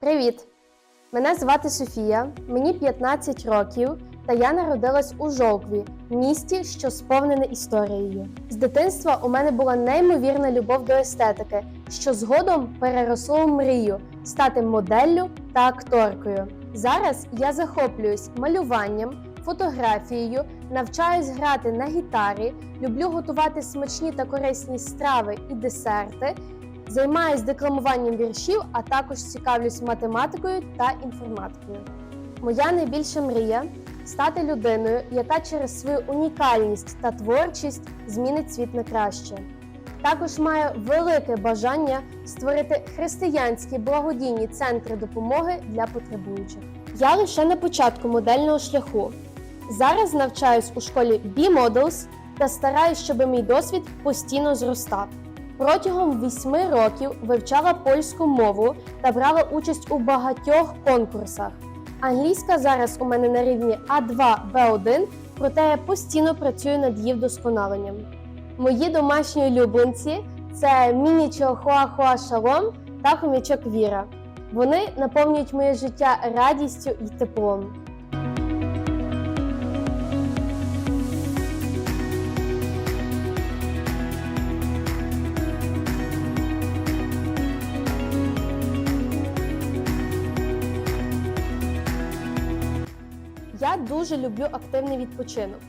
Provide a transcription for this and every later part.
Привіт! Мене звати Софія, мені 15 років, та я народилась у Жовкві, місті, що сповнене історією. З дитинства у мене була неймовірна любов до естетики, що згодом переросло в мрію стати моделлю та акторкою. Зараз я захоплююсь малюванням, фотографією, навчаюсь грати на гітарі, люблю готувати смачні та корисні страви і десерти. Займаюсь декламуванням віршів, а також цікавлюсь математикою та інформатикою. Моя найбільша мрія стати людиною, яка через свою унікальність та творчість змінить світ на краще. Також маю велике бажання створити християнські благодійні центри допомоги для потребуючих. Я лише на початку модельного шляху. Зараз навчаюсь у школі B-Models та стараюсь, щоб мій досвід постійно зростав. Протягом вісьми років вивчала польську мову та брала участь у багатьох конкурсах. Англійська зараз у мене на рівні А2 Б1, проте я постійно працюю над її вдосконаленням. Мої домашні улюбленці це міні Чихуахуа Шалом та хомячок Віра. Вони наповнюють моє життя радістю і теплом. Я дуже люблю активний відпочинок.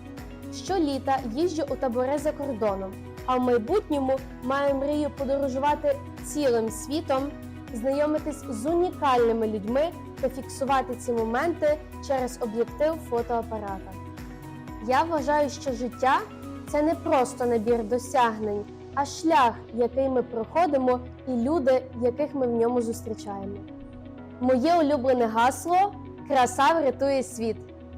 Щоліта їжджу у табори за кордоном, а в майбутньому маю мрію подорожувати цілим світом, знайомитись з унікальними людьми та фіксувати ці моменти через об'єктив фотоапарата. Я вважаю, що життя це не просто набір досягнень, а шлях, який ми проходимо, і люди, яких ми в ньому зустрічаємо. Моє улюблене гасло краса врятує світ.